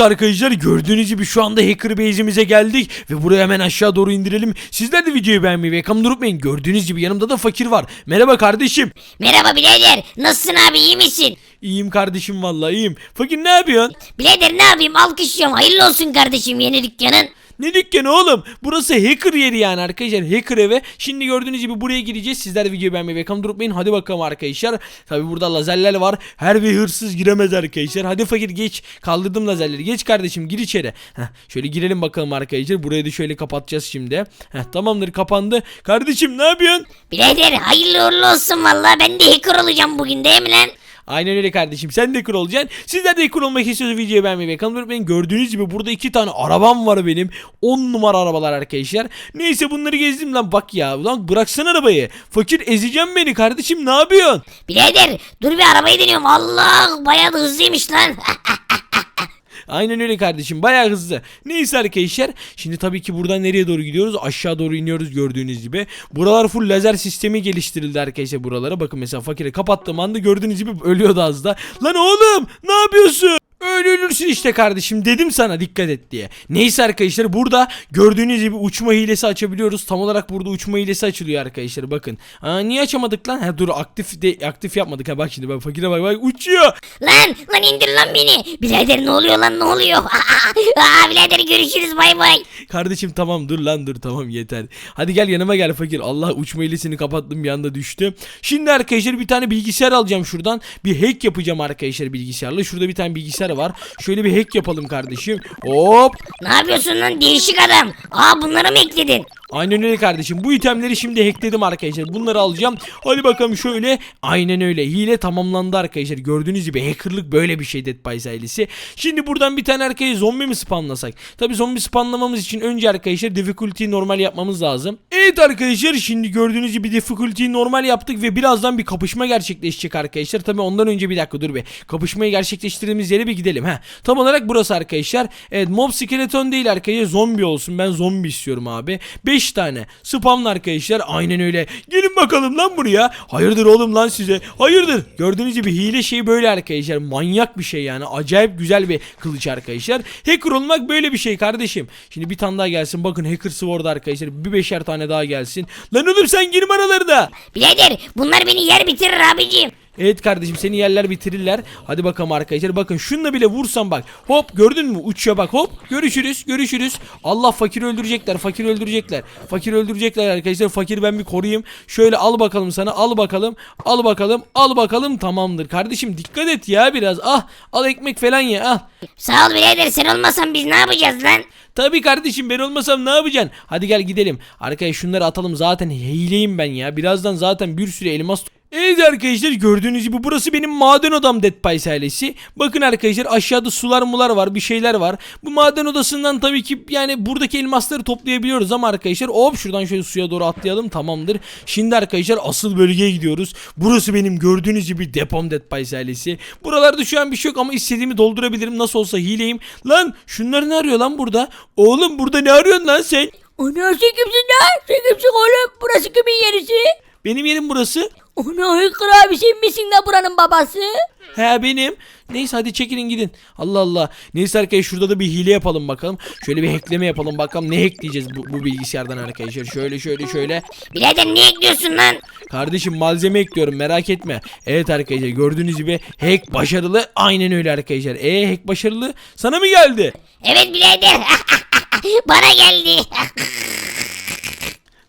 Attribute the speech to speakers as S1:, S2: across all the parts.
S1: Evet arkadaşlar gördüğünüz gibi şu anda hacker base'imize geldik ve buraya hemen aşağı doğru indirelim. Sizler de videoyu beğenmeyi ve yakamı unutmayın. Gördüğünüz gibi yanımda da fakir var. Merhaba kardeşim.
S2: Merhaba birader. Nasılsın abi iyi misin?
S1: İyiyim kardeşim vallahi iyiyim. Fakir ne yapıyorsun?
S2: Birader ne yapayım alkışlıyorum. Hayırlı olsun kardeşim yeni dükkanın.
S1: Ne dükkanı oğlum? Burası hacker yeri yani arkadaşlar. Hacker eve. Şimdi gördüğünüz gibi buraya gireceğiz. Sizler de videoyu beğenmeyi ve yakamı unutmayın. Hadi bakalım arkadaşlar. Tabi burada lazerler var. Her bir hırsız giremez arkadaşlar. Hadi fakir geç. Kaldırdım lazerleri. Geç kardeşim gir içeri. Heh, şöyle girelim bakalım arkadaşlar. Burayı da şöyle kapatacağız şimdi. Heh, tamamdır kapandı. Kardeşim ne yapıyorsun?
S2: Birader hayırlı uğurlu olsun valla. Ben de hacker olacağım bugün değil mi lan?
S1: Aynen öyle kardeşim. Sen de hacker olacaksın. Sizler de hacker olmak istiyorsanız videoyu beğenmeyi ve kanalıma unutmayın. Gördüğünüz gibi burada iki tane arabam var benim. 10 numara arabalar arkadaşlar. Neyse bunları gezdim lan bak ya. Lan bıraksana arabayı. Fakir ezeceğim beni kardeşim ne yapıyorsun?
S2: Birader dur bir arabayı deniyorum. Allah bayağı da hızlıymış lan.
S1: Aynen öyle kardeşim bayağı hızlı. Neyse arkadaşlar şimdi tabii ki buradan nereye doğru gidiyoruz? Aşağı doğru iniyoruz gördüğünüz gibi. Buralar full lazer sistemi geliştirildi arkadaşlar buralara. Bakın mesela fakiri kapattığım anda gördüğünüz gibi ölüyordu az da. Lan oğlum ne yapıyorsun? Öyle ölürsün işte kardeşim dedim sana dikkat et diye. Neyse arkadaşlar burada gördüğünüz gibi uçma hilesi açabiliyoruz. Tam olarak burada uçma hilesi açılıyor arkadaşlar bakın. Aa, niye açamadık lan? Ha dur aktif de aktif yapmadık ha bak şimdi bak fakire bak bak uçuyor.
S2: lan lan indir lan beni. Birader ne oluyor lan ne oluyor? Aa, birader görüşürüz bay bay.
S1: Kardeşim tamam dur lan dur tamam yeter. Hadi gel yanıma gel fakir. Allah uçma hilesini kapattım bir anda düştü. Şimdi arkadaşlar bir tane bilgisayar alacağım şuradan. Bir hack yapacağım arkadaşlar bilgisayarla. Şurada bir tane bilgisayar var. Şöyle bir hack yapalım kardeşim. Hop.
S2: Ne yapıyorsun lan değişik adam? Aa bunları mı ekledin?
S1: Aynen öyle kardeşim. Bu itemleri şimdi hackledim arkadaşlar. Bunları alacağım. Hadi bakalım şöyle. Aynen öyle. Hile tamamlandı arkadaşlar. Gördüğünüz gibi hackerlık böyle bir şey Dead ailesi. Şimdi buradan bir tane arkaya zombi mi spamlasak? Tabi zombi spamlamamız için önce arkadaşlar difficulty'yi normal yapmamız lazım. Evet arkadaşlar şimdi gördüğünüz gibi difficulty'yi normal yaptık ve birazdan bir kapışma gerçekleşecek arkadaşlar. Tabi ondan önce bir dakika dur be. Kapışmayı gerçekleştirdiğimiz yere bir gidelim. Heh. Tam olarak burası arkadaşlar. Evet mob skeleton değil arkadaşlar. Zombi olsun. Ben zombi istiyorum abi. 5 tane. Spamlı arkadaşlar. Aynen öyle. Gelin bakalım lan buraya. Hayırdır oğlum lan size. Hayırdır. Gördüğünüz gibi hile şey böyle arkadaşlar. Manyak bir şey yani. Acayip güzel bir kılıç arkadaşlar. Hacker olmak böyle bir şey kardeşim. Şimdi bir tane daha gelsin. Bakın hacker sword arkadaşlar. Bir beşer tane daha gelsin. Lan oğlum sen girme aralarına.
S2: Birader bunlar beni yer bitirir abicim.
S1: Evet kardeşim seni yerler bitirirler. Hadi bakalım arkadaşlar. Bakın şununla bile vursam bak. Hop gördün mü? Uçuyor bak. Hop görüşürüz. Görüşürüz. Allah fakir öldürecekler. Fakir öldürecekler. Fakir öldürecekler arkadaşlar. Fakir ben bir koruyayım. Şöyle al bakalım sana. Al bakalım. Al bakalım. Al bakalım. Tamamdır. Kardeşim dikkat et ya biraz. Ah al ekmek falan ye. Ah.
S2: Sağ ol birader sen olmasan biz ne yapacağız lan?
S1: Tabii kardeşim ben olmasam ne yapacaksın? Hadi gel gidelim. Arkaya şunları atalım zaten hileyim ben ya. Birazdan zaten bir sürü elmas Evet arkadaşlar gördüğünüz gibi burası benim maden odam Dead Pies ailesi. Bakın arkadaşlar aşağıda sular mular var bir şeyler var. Bu maden odasından tabii ki yani buradaki elmasları toplayabiliyoruz ama arkadaşlar hop şuradan şöyle suya doğru atlayalım tamamdır. Şimdi arkadaşlar asıl bölgeye gidiyoruz. Burası benim gördüğünüz gibi depom Dead Pies ailesi. Buralarda şu an bir şey yok ama istediğimi doldurabilirim nasıl olsa hileyim. Lan şunlar ne arıyor lan burada? Oğlum burada ne arıyorsun lan sen?
S2: Ana sen kimsin lan? Sen kimsin oğlum? Burası kimin yerisi?
S1: Benim yerim burası.
S2: Ana hıkkır abi sen misin de buranın babası?
S1: He benim. Neyse hadi çekilin gidin. Allah Allah. Neyse arkadaşlar şurada da bir hile yapalım bakalım. Şöyle bir hackleme yapalım bakalım. Ne hackleyeceğiz bu, bu bilgisayardan arkadaşlar. Şöyle şöyle şöyle.
S2: Birader ne ekliyorsun lan?
S1: Kardeşim malzeme ekliyorum merak etme. Evet arkadaşlar gördüğünüz gibi hack başarılı. Aynen öyle arkadaşlar. E hack başarılı. Sana mı geldi?
S2: Evet birader. Bana geldi.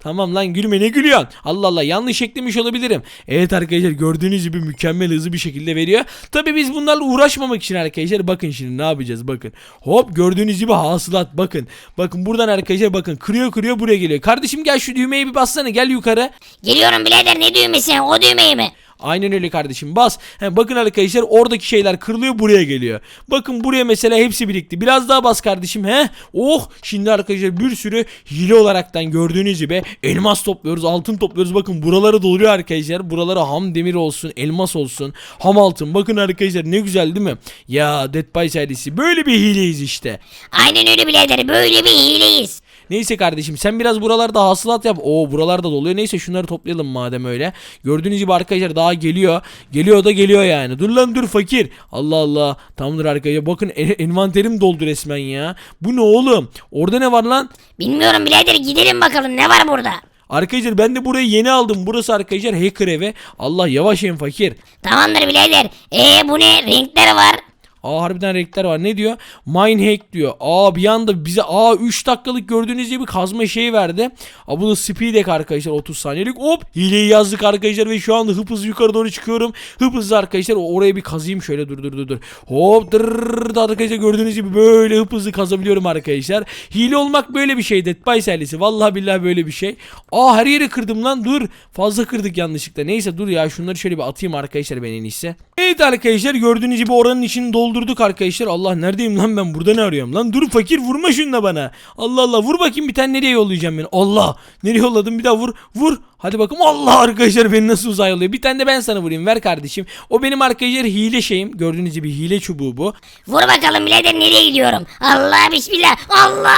S1: Tamam lan gülme ne gülüyorsun? Allah Allah yanlış eklemiş olabilirim. Evet arkadaşlar gördüğünüz gibi mükemmel hızlı bir şekilde veriyor. Tabi biz bunlarla uğraşmamak için arkadaşlar bakın şimdi ne yapacağız bakın. Hop gördüğünüz gibi hasılat bakın. Bakın buradan arkadaşlar bakın kırıyor kırıyor buraya geliyor. Kardeşim gel şu düğmeye bir bassana gel yukarı.
S2: Geliyorum birader ne düğmesi o düğmeyi mi?
S1: Aynen öyle kardeşim bas. He, bakın arkadaşlar oradaki şeyler kırılıyor buraya geliyor. Bakın buraya mesela hepsi birikti. Biraz daha bas kardeşim he. Oh şimdi arkadaşlar bir sürü hile olaraktan gördüğünüz gibi elmas topluyoruz altın topluyoruz. Bakın buraları doluyor arkadaşlar. Buralara ham demir olsun elmas olsun ham altın. Bakın arkadaşlar ne güzel değil mi? Ya Dead by serisi böyle bir hileyiz işte.
S2: Aynen öyle birader böyle bir hileyiz.
S1: Neyse kardeşim sen biraz buralarda hasılat yap. Oo buralarda doluyor. Neyse şunları toplayalım madem öyle. Gördüğünüz gibi arkadaşlar daha geliyor. Geliyor da geliyor yani. Dur lan dur fakir. Allah Allah. Tamamdır arkadaşlar. Bakın en- envanterim doldu resmen ya. Bu ne oğlum? Orada ne var lan?
S2: Bilmiyorum birader gidelim bakalım ne var burada.
S1: Arkadaşlar ben de burayı yeni aldım. Burası arkadaşlar hacker evi. Allah yavaş en fakir.
S2: Tamamdır birader. Ee bu ne renkler var.
S1: Aa harbiden renkler var. Ne diyor? Mine hack diyor. Aa bir anda bize aa 3 dakikalık gördüğünüz gibi kazma şeyi verdi. Aa bu da speed hack arkadaşlar 30 saniyelik. Hop hileyi yazdık arkadaşlar ve şu anda hıp yukarı doğru çıkıyorum. Hıp hızlı arkadaşlar oraya bir kazayım şöyle dur dur dur dur. Hop dırrrr arkadaşlar gördüğünüz gibi böyle hıp kazabiliyorum arkadaşlar. Hile olmak böyle bir şey Dead by serisi. Vallahi billahi böyle bir şey. Aa her yeri kırdım lan dur. Fazla kırdık yanlışlıkla. Neyse dur ya şunları şöyle bir atayım arkadaşlar ben en iyisi. Evet arkadaşlar gördüğünüz gibi oranın içini doldurduk arkadaşlar. Allah neredeyim lan ben burada ne arıyorum lan? Dur fakir vurma şununla bana. Allah Allah vur bakayım bir tane nereye yollayacağım beni. Allah nereye yolladım bir daha vur vur. Hadi bakalım Allah arkadaşlar beni nasıl uzay yolluyor. Bir tane de ben sana vurayım ver kardeşim. O benim arkadaşlar hile şeyim. Gördüğünüz gibi hile çubuğu bu.
S2: Vur bakalım birader nereye gidiyorum. Allah bismillah. Allah.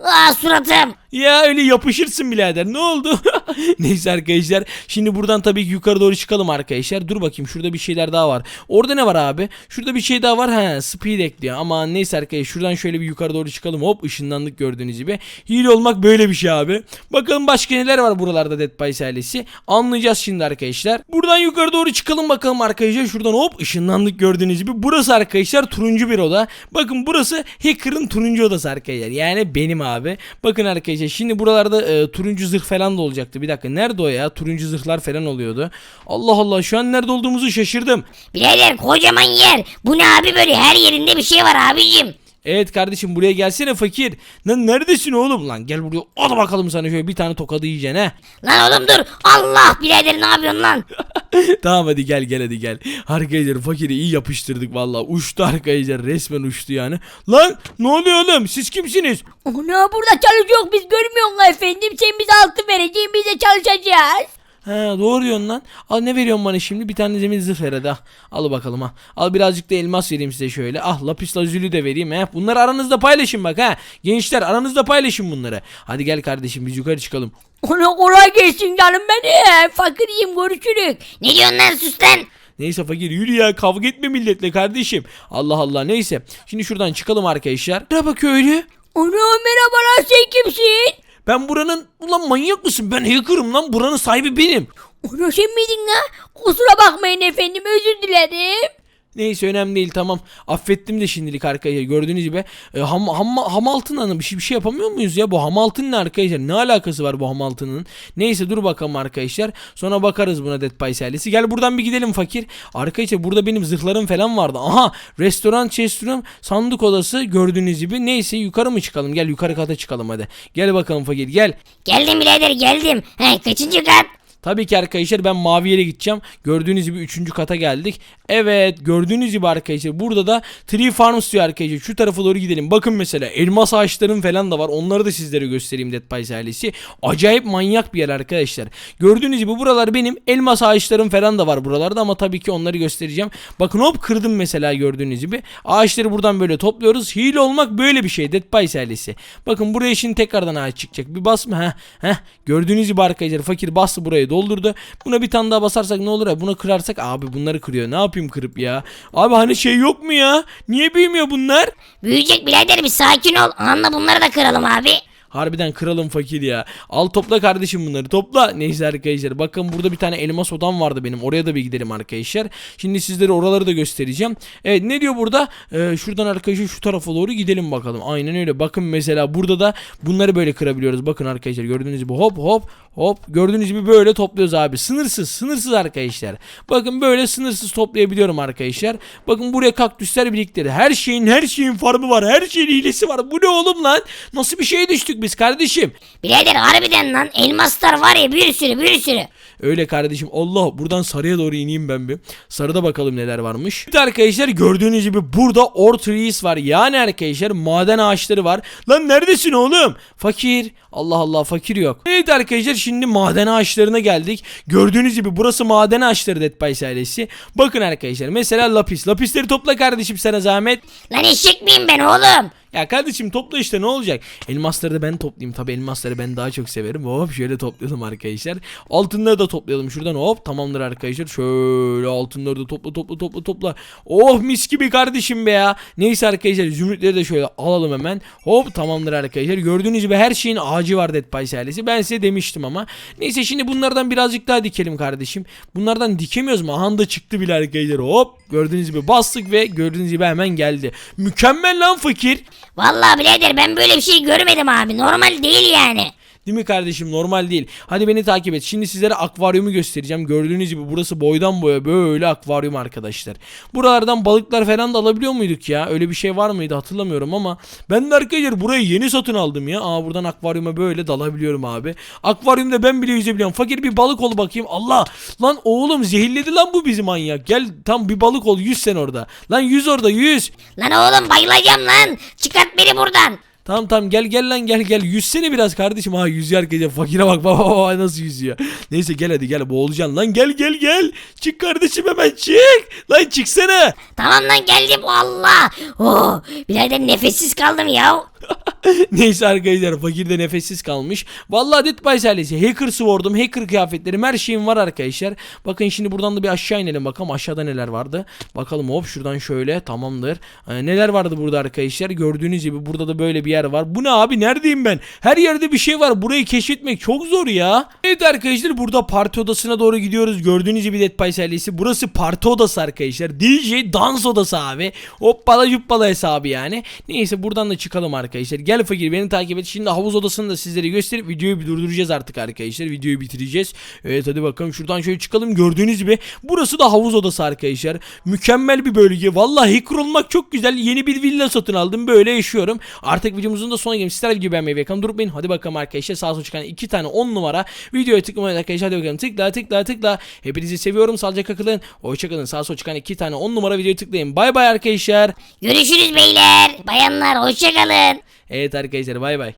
S2: Aa suratım.
S1: Ya öyle yapışırsın birader ne oldu? Neyse arkadaşlar şimdi buradan tabii ki yukarı doğru çıkalım arkadaşlar. Dur bakayım şurada bir şeyler daha var. Orada ne var abi? Şurada bir şey daha var. Ha speed ekliyor ama neyse arkadaşlar şuradan şöyle bir yukarı doğru çıkalım. Hop ışınlandık gördüğünüz gibi. Hile olmak böyle bir şey abi. Bakalım başka neler var buralarda Dead by Silence'i. Anlayacağız şimdi arkadaşlar. Buradan yukarı doğru çıkalım bakalım arkadaşlar. Şuradan hop ışınlandık gördüğünüz gibi. Burası arkadaşlar turuncu bir oda. Bakın burası hacker'ın turuncu odası arkadaşlar. Yani benim abi. Bakın arkadaşlar şimdi buralarda e, turuncu zırh falan da olacaktı. Bir dakika nerede o ya? Turuncu zırhlar falan oluyordu. Allah Allah şu an nerede olduğumuzu şaşırdım.
S2: Birader kocaman yer. Bu ne abi böyle her yerinde bir şey var abicim.
S1: Evet kardeşim buraya gelsene fakir. Lan neredesin oğlum lan? Gel buraya. Al bakalım sana şöyle bir tane tokadı yiyeceksin he.
S2: Lan oğlum dur. Allah birader ne yapıyorsun lan?
S1: tamam hadi gel gel hadi gel. Arkadaşlar fakiri iyi yapıştırdık vallahi. Uçtu arkadaşlar resmen uçtu yani. Lan ne oluyor oğlum? Siz kimsiniz?
S3: Ana burada çalışıyor biz görmüyor musun efendim? Sen bize altın vereceksin biz de çalışacağız.
S1: He doğru diyorsun lan. Al ne veriyorsun bana şimdi? Bir tane zemin zırh ah. Al bakalım ha. Al birazcık da elmas vereyim size şöyle. Ah lapis lazuli de vereyim he. Bunları aranızda paylaşın bak ha. Gençler aranızda paylaşın bunları. Hadi gel kardeşim biz yukarı çıkalım.
S3: Ona kolay gelsin canım benim. Fakiriyim görüşürüz.
S2: Ne diyorsun lan sus lan?
S1: Neyse fakir yürü ya kavga etme milletle kardeşim. Allah Allah neyse. Şimdi şuradan çıkalım arkadaşlar. Merhaba köylü.
S3: Ana merhabalar sen kimsin?
S1: Ben buranın ulan manyak mısın? Ben hacker'ım lan buranın sahibi benim.
S3: Ana sen miydin? Kusura bakmayın efendim özür dilerim.
S1: Neyse önemli değil tamam. Affettim de şimdilik arkadaşlar. Gördüğünüz gibi e, ham, ham, ham altın bir şey, bir şey yapamıyor muyuz ya? Bu ham altın ne arkadaşlar? Ne alakası var bu ham altının? Neyse dur bakalım arkadaşlar. Sonra bakarız buna Dead by Silence'i. Gel buradan bir gidelim fakir. Arkadaşlar burada benim zırhlarım falan vardı. Aha restoran chest room sandık odası gördüğünüz gibi. Neyse yukarı mı çıkalım? Gel yukarı kata çıkalım hadi. Gel bakalım fakir gel.
S2: Geldim birader geldim. He kaçıncı kat?
S1: Tabii ki arkadaşlar ben mavi yere gideceğim. Gördüğünüz gibi 3. kata geldik. Evet gördüğünüz gibi arkadaşlar burada da Tree Farms diyor arkadaşlar. Şu tarafa doğru gidelim. Bakın mesela elmas ağaçlarım falan da var. Onları da sizlere göstereyim Dead by ailesi. Acayip manyak bir yer arkadaşlar. Gördüğünüz gibi buralar benim elmas ağaçlarım falan da var buralarda ama tabii ki onları göstereceğim. Bakın hop kırdım mesela gördüğünüz gibi. Ağaçları buradan böyle topluyoruz. Hile olmak böyle bir şey Dead by ailesi. Bakın buraya şimdi tekrardan ağaç çıkacak. Bir basma heh heh. Gördüğünüz gibi arkadaşlar fakir bastı doldurdu. Buna bir tane daha basarsak ne olur ya? Buna kırarsak abi bunları kırıyor. Ne yapayım kırıp ya? Abi hani şey yok mu ya? Niye büyümüyor bunlar?
S2: Büyüyecek birader bir sakin ol. Anla bunları da kıralım abi.
S1: Harbiden kralım fakir ya. Al topla kardeşim bunları topla. Neyse arkadaşlar bakın burada bir tane elmas odam vardı benim. Oraya da bir gidelim arkadaşlar. Şimdi sizlere oraları da göstereceğim. Evet ne diyor burada? Ee, şuradan arkadaşlar şu tarafa doğru gidelim bakalım. Aynen öyle. Bakın mesela burada da bunları böyle kırabiliyoruz. Bakın arkadaşlar gördüğünüz gibi hop hop hop. Gördüğünüz gibi böyle topluyoruz abi. Sınırsız sınırsız arkadaşlar. Bakın böyle sınırsız toplayabiliyorum arkadaşlar. Bakın buraya kaktüsler biriktirdi. Her şeyin her şeyin farmı var. Her şeyin hilesi var. Bu ne oğlum lan? Nasıl bir şeye düştük biz kardeşim?
S2: Birader harbiden lan elmaslar var ya bir sürü bir sürü.
S1: Öyle kardeşim Allah buradan sarıya doğru ineyim ben bir. Sarıda bakalım neler varmış. Evet arkadaşlar gördüğünüz gibi burada or trees var. Yani arkadaşlar maden ağaçları var. Lan neredesin oğlum? Fakir. Allah Allah fakir yok. Evet arkadaşlar şimdi maden ağaçlarına geldik. Gördüğünüz gibi burası maden ağaçları Dead by ailesi. Bakın arkadaşlar mesela lapis. Lapisleri topla kardeşim sana zahmet.
S2: Lan eşek miyim ben oğlum?
S1: Ya kardeşim topla işte ne olacak? Elmasları da ben toplayayım. Tabi elmasları ben daha çok severim. Hop şöyle toplayalım arkadaşlar. Altınları da toplayalım şuradan. Hop tamamdır arkadaşlar. Şöyle altınları da topla topla topla topla. Oh mis gibi kardeşim be ya. Neyse arkadaşlar zümrütleri de şöyle alalım hemen. Hop tamamdır arkadaşlar. Gördüğünüz gibi her şeyin ağacı var Dead Pies ailesi. Ben size demiştim ama. Neyse şimdi bunlardan birazcık daha dikelim kardeşim. Bunlardan dikemiyoruz mu? Aha çıktı bile arkadaşlar. Hop gördüğünüz gibi bastık ve gördüğünüz gibi hemen geldi. Mükemmel lan fakir.
S2: Vallahi birader ben böyle bir şey görmedim abi. Normal değil yani.
S1: Değil mi kardeşim normal değil. Hadi beni takip et. Şimdi sizlere akvaryumu göstereceğim. Gördüğünüz gibi burası boydan boya böyle akvaryum arkadaşlar. Buralardan balıklar falan da alabiliyor muyduk ya? Öyle bir şey var mıydı hatırlamıyorum ama ben de arkadaşlar burayı yeni satın aldım ya. Aa buradan akvaryuma böyle dalabiliyorum abi. Akvaryumda ben bile yüzebiliyorum. Fakir bir balık ol bakayım. Allah! Lan oğlum zehirledi lan bu bizi manyak. Gel tam bir balık ol yüz sen orada. Lan yüz orada yüz.
S2: Lan oğlum bayılacağım lan. Çıkart beni buradan.
S1: Tamam tamam. Gel gel lan gel gel. Yüzsene biraz kardeşim. Ha yüzüyor arkadaşlar. Fakire bak. Baba baba nasıl yüzüyor? Neyse gel hadi gel. Boğulacaksın lan. Gel gel gel. Çık kardeşim hemen. Çık. Lan çıksana.
S2: Tamam lan geldim. Allah. Oh, birader nefessiz kaldım ya.
S1: Neyse arkadaşlar fakir de nefessiz kalmış. Vallahi Dead by ailesi hacker sword'um, hacker kıyafetlerim her şeyim var arkadaşlar. Bakın şimdi buradan da bir aşağı inelim bakalım aşağıda neler vardı. Bakalım hop şuradan şöyle tamamdır. Ee, neler vardı burada arkadaşlar? Gördüğünüz gibi burada da böyle bir yer var. Bu ne abi neredeyim ben? Her yerde bir şey var. Burayı keşfetmek çok zor ya. Evet arkadaşlar burada parti odasına doğru gidiyoruz. Gördüğünüz gibi Dead by ailesi. Burası parti odası arkadaşlar. DJ dans odası abi. Hoppala cuppala hesabı yani. Neyse buradan da çıkalım arkadaşlar. Gel fakir beni takip et. Şimdi havuz odasını da sizlere gösterip videoyu bir durduracağız artık arkadaşlar. Videoyu bitireceğiz. Evet hadi bakalım şuradan şöyle çıkalım. Gördüğünüz gibi burası da havuz odası arkadaşlar. Mükemmel bir bölge. Vallahi hacker olmak çok güzel. Yeni bir villa satın aldım. Böyle yaşıyorum. Artık videomuzun da sonuna gelmiş. Sizler gibi beğenmeyi ve durmayın. Hadi bakalım arkadaşlar. Sağ sol çıkan iki tane 10 numara videoya tıklamayın arkadaşlar. Hadi bakalım tıkla tıkla tıkla. Hepinizi seviyorum. Sağlıcakla kalın. Hoşçakalın. Sağ sol çıkan iki tane 10 numara videoya tıklayın. Bay bay arkadaşlar.
S2: Görüşürüz beyler. Bayanlar hoşçakalın.
S1: Evet arkadaşlar bay bay.